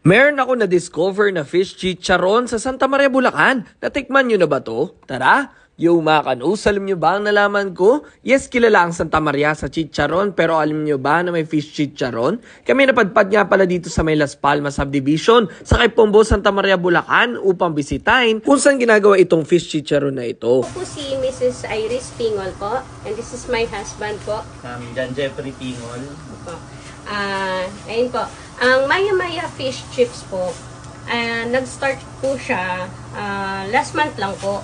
Meron ako na-discover na fish chicharon sa Santa Maria, Bulacan. Natikman nyo na ba to? Tara! Yo mga kanus, alam nyo ba ang nalaman ko? Yes, kilala ang Santa Maria sa chicharon, pero alam nyo ba na may fish chicharon? Kami napadpad nga pala dito sa may Las Palmas Subdivision sa kay Pombo, Santa Maria, Bulacan upang bisitahin kung saan ginagawa itong fish chicharon na ito. Ako po si Mrs. Iris Pingol po. And this is my husband po. Um, John Jeffrey Pingol. po. Ah, ayun po. Ang Maya Maya Fish Chips po, ah, nag-start po siya ah, last month lang po.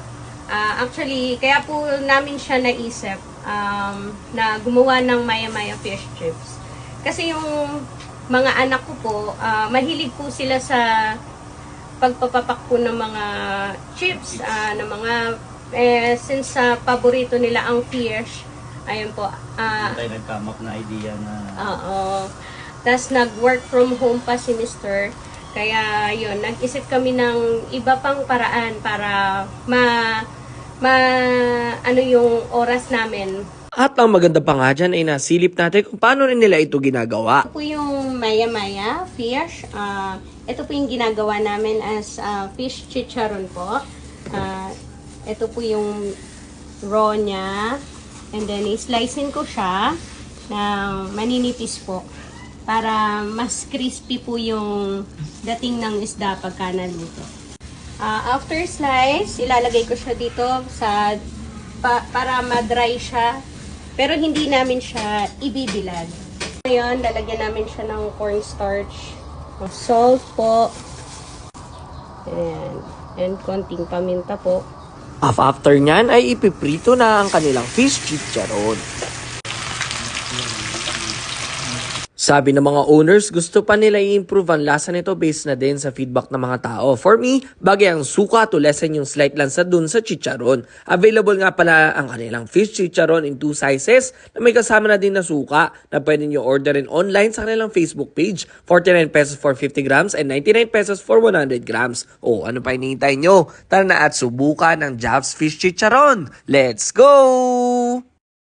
Ah, actually, kaya po namin siya naisip um, na gumawa ng Maya Maya Fish Chips. Kasi yung mga anak ko po, ah, mahilig po sila sa pagpapapak po ng mga chips, ah, ng mga, eh, since sa paborito nila ang fish, ayun po, ah, tayo up na idea na Oo. Tapos nag-work from home pa si Mr. Kaya yun, nag-isip kami ng iba pang paraan para ma, ma ano yung oras namin. At ang maganda pa nga dyan ay nasilip natin kung paano rin nila ito ginagawa. Ito po yung Maya Maya fish. Ah, ito po yung ginagawa namin as ah, fish chicharon po. Ah, ito po yung raw niya. And then, i-slicein ko siya ng maninipis po para mas crispy po yung dating ng isda pagka naluto. Ah, after slice, ilalagay ko siya dito sa pa- para ma-dry siya. Pero hindi namin siya ibibilad. Ngayon, lalagyan namin siya ng cornstarch. Salt po. And, and konting paminta po. Af- After nyan ay ipiprito na ang kanilang fish chicharon. Sabi ng mga owners, gusto pa nila i-improve ang lasa nito based na din sa feedback ng mga tao. For me, bagay ang suka to lessen yung slight lansa dun sa chicharon. Available nga pala ang kanilang fish chicharon in two sizes na may kasama na din na suka na pwede nyo orderin online sa kanilang Facebook page. 49 pesos for 50 grams and 99 pesos for 100 grams. O ano pa hinihintay nyo? Tara na at subukan ng Jobs Fish Chicharon. Let's go!